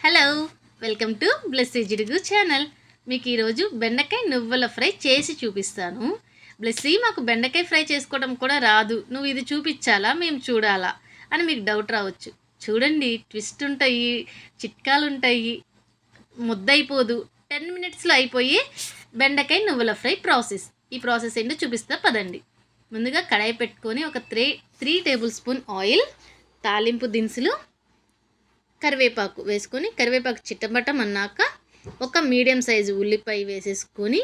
Hello welcome to Blessy Jidugu channel మీకు ఈరోజు బెండకాయ నువ్వుల ఫ్రై చేసి చూపిస్తాను. బ్లెస్సీ మాకు బెండకాయ ఫ్రై చేసుకోవడం కూడా రాదు. నువ్వు ఇది చూపించాలా? మేము చూడాలా? అని మీకు డౌట్ రావచ్చు. చూడండి ట్విస్ట్ ఉంటాయి చిట్కాలు ఉంటాయి ముద్దయిపోదు. టెన్ మినిట్స్లో అయిపోయి బెండకాయ నువ్వుల ఫ్రై ప్రాసెస్. ఈ ప్రాసెస్ ఏంటో చూపిస్తా పదండి. ముందుగా కడాయి పెట్టుకొని ఒక three three tablespoon oil తాలింపు దినుసులు కరివేపాకు వేసుకొని కరివేపాకు చిట్టబట్టం అన్నాక ఒక మీడియం సైజు ఉల్లిపాయ వేసేసుకొని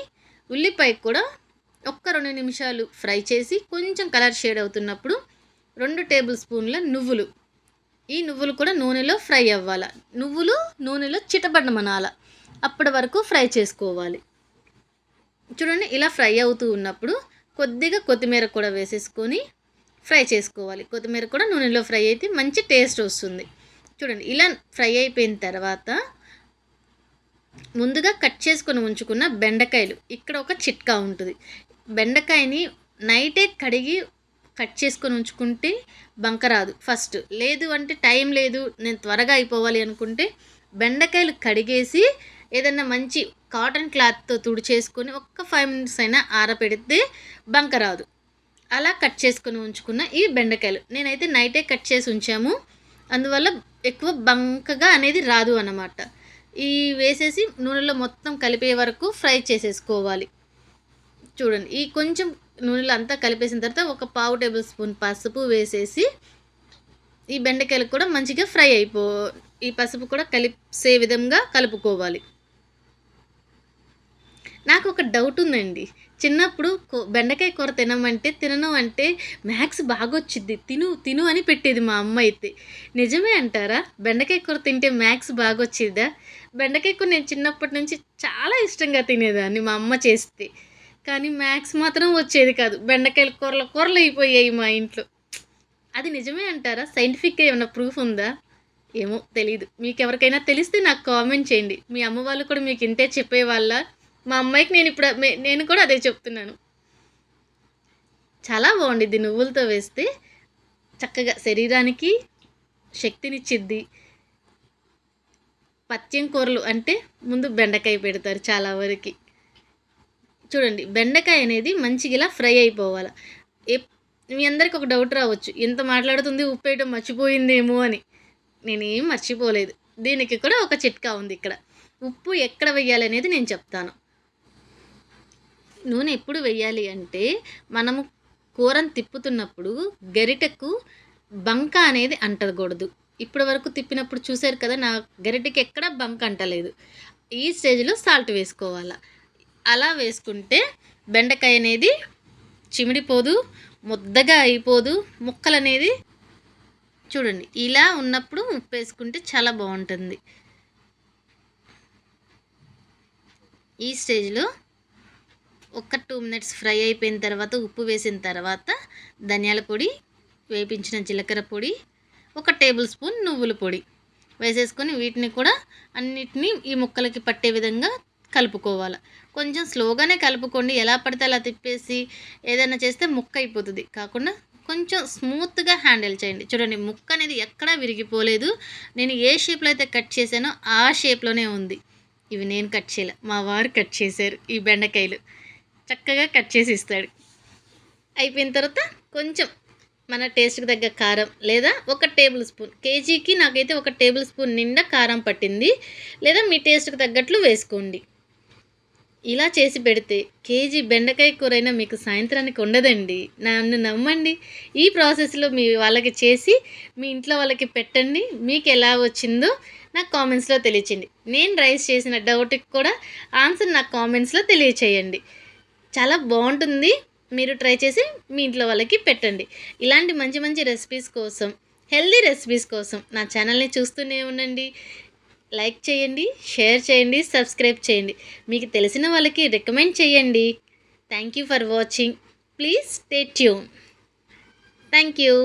ఉల్లిపాయ కూడా ఒక్క రెండు నిమిషాలు ఫ్రై చేసి కొంచెం కలర్ షేడ్ అవుతున్నప్పుడు రెండు టేబుల్ స్పూన్ల నువ్వులు. ఈ నువ్వులు కూడా నూనెలో ఫ్రై అవ్వాలి. నువ్వులు నూనెలో చిటపడమనాల అప్పటి వరకు ఫ్రై చేసుకోవాలి. చూడండి ఇలా ఫ్రై అవుతూ ఉన్నప్పుడు కొద్దిగా కొత్తిమీర కూడా వేసేసుకొని ఫ్రై చేసుకోవాలి. కొత్తిమీర కూడా నూనెలో ఫ్రై అయితే మంచి టేస్ట్ వస్తుంది. చూడండి ఇలా ఫ్రై అయిపోయిన తర్వాత ముందుగా కట్ చేసుకొని ఉంచుకున్న బెండకాయలు. ఇక్కడ ఒక చిట్కా ఉంటుంది. బెండకాయని నైటే కడిగి కట్ చేసుకొని ఉంచుకుంటే బంకరాదు ఫస్ట్ లేదు అంటే టైం లేదు నేను త్వరగా అయిపోవాలి అనుకుంటే బెండకాయలు కడిగేసి ఏదన్నా మంచి కాటన్ క్లాత్తో తుడి చేసుకొని ఒక్క ఫైవ్ మినిట్స్ అయినా ఆరపెడితే బంకరాదు అలా కట్ చేసుకొని ఉంచుకున్న ఈ బెండకాయలు. నేనైతే నైటే కట్ చేసి ఉంచాము. అందువల్ల ఎక్కువ బంకగా అనేది రాదు అన్నమాట. ఈ వేసేసి నూనెలో మొత్తం కలిపే వరకు ఫ్రై చేసేసుకోవాలి. చూడండి ఈ కొంచెం నూనెలో అంతా కలిపేసిన తర్వాత ఒక పావు టేబుల్ స్పూన్ పసుపు వేసేసి ఈ బెండకాయలు కూడా మంచిగా ఫ్రై అయిపో ఈ పసుపు కూడా కలిసే విధంగా కలుపుకోవాలి. నాకు ఒక డౌట్ ఉందండి. చిన్నప్పుడు బెండకాయ కూర తినమంటే తినను అంటే మ్యాథ్స్ బాగొచ్చింది తిను తిను అని పెట్టేది మా అమ్మ అయితే. నిజమే అంటారా? బెండకాయ కూర తింటే మ్యాథ్స్ బాగా బెండకాయ కూర నేను చిన్నప్పటి నుంచి చాలా ఇష్టంగా తినేదాన్ని మా అమ్మ చేస్తే. కానీ మ్యాథ్స్ మాత్రం వచ్చేది కాదు. బెండకాయల కూరలు కూరలు అయిపోయాయి మా ఇంట్లో. అది నిజమే అంటారా? సైంటిఫిక్గా ఏమైనా ప్రూఫ్ ఉందా? ఏమో తెలీదు. మీకు ఎవరికైనా తెలిస్తే నాకు కామెంట్ చేయండి. మీ అమ్మ వాళ్ళు కూడా మీకు ఇంతే చెప్పేవాళ్ళ? మా అమ్మాయికి నేను ఇప్పుడు నేను కూడా అదే చెప్తున్నాను. చాలా బాగుండిద్ది నువ్వులతో వేస్తే చక్కగా శరీరానికి శక్తినిచ్చిద్ది. పత్యం కూరలు అంటే ముందు బెండకాయ పెడతారు చాలా వరకు. చూడండి బెండకాయ అనేది మంచిగా ఇలా ఫ్రై అయిపోవాలి. మీ అందరికి ఒక డౌట్ రావచ్చు ఇంత మాట్లాడుతుంది ఉప్పు వేయడం మర్చిపోయిందేమో అని. నేనేం మర్చిపోలేదు. దీనికి కూడా ఒక చిట్కా ఉంది ఇక్కడ. ఉప్పు ఎక్కడ వేయాలనేది నేను చెప్తాను. నూనె ఎప్పుడు వెయ్యాలి అంటే మనము కూరను తిప్పుతున్నప్పుడు గరిటెకు బంక అనేది అంటకూడదు. ఇప్పటి వరకు తిప్పినప్పుడు చూశారు కదా నా గరిటెకి ఎక్కడ బంక అంటలేదు. ఈ స్టేజ్లో సాల్ట్ వేసుకోవాలి. అలా వేసుకుంటే బెండకాయ అనేది చిమిడిపోదు ముద్దగా అయిపోదు ముక్కలు అనేది చూడండి ఇలా ఉన్నప్పుడు ఉప్పు వేసుకుంటే చాలా బాగుంటుంది. ఈ స్టేజ్లో ఒక టూ మినిట్స్ ఫ్రై అయిపోయిన తర్వాత ఉప్పు వేసిన తర్వాత ధనియాల పొడి వేపించిన జీలకర్ర పొడి ఒక టేబుల్ స్పూన్ నువ్వుల పొడి వేసేసుకొని వీటిని కూడా అన్నిటినీ ఈ ముక్కలకి పట్టే విధంగా కలుపుకోవాలి. కొంచెం స్లోగానే కలుపుకోండి. ఎలా పడితే అలా తిప్పేసి ఏదైనా చేస్తే ముక్క అయిపోతుంది. కాకుండా కొంచెం స్మూత్గా హ్యాండిల్ చేయండి. చూడండి ముక్క అనేది ఎక్కడా విరిగిపోలేదు. నేను ఏ షేప్లో అయితే కట్ చేశానో ఆ షేప్లోనే ఉంది. ఇవి నేను కట్ చేయలే. మా వారు కట్ చేశారు ఈ బెండకాయలు. చక్కగా కట్ చేసి ఇస్తాడు. అయిపోయిన తర్వాత కొంచెం మన టేస్ట్కి తగ్గ కారం లేదా ఒక టేబుల్ స్పూన్ కేజీకి నాకైతే ఒక టేబుల్ స్పూన్ నిండా కారం పట్టింది. లేదా మీ టేస్ట్కి తగ్గట్లు వేసుకోండి. ఇలా చేసి పెడితే కేజీ బెండకాయ కూరైనా మీకు సాయంత్రానికి ఉండదండి. నన్ను నమ్మండి. ఈ ప్రాసెస్లో మీ వాళ్ళకి చేసి మీ ఇంట్లో వాళ్ళకి పెట్టండి. మీకు ఎలా వచ్చిందో నాకు కామెంట్స్లో తెలియచేయండి. నేను రైస్ చేసిన డౌట్కి కూడా ఆన్సర్ నాకు కామెంట్స్లో తెలియచేయండి. చాలా బాగుంటుంది. మీరు ట్రై చేసి మీ ఇంట్లో వాళ్ళకి పెట్టండి. ఇలాంటి మంచి మంచి రెసిపీస్ కోసం హెల్దీ రెసిపీస్ కోసం నా ఛానల్ని చూస్తూనే ఉండండి. లైక్ చేయండి షేర్ చేయండి సబ్స్క్రైబ్ చేయండి. మీకు తెలిసిన వాళ్ళకి రికమెండ్ చేయండి. Thank you for watching please stay tune thank you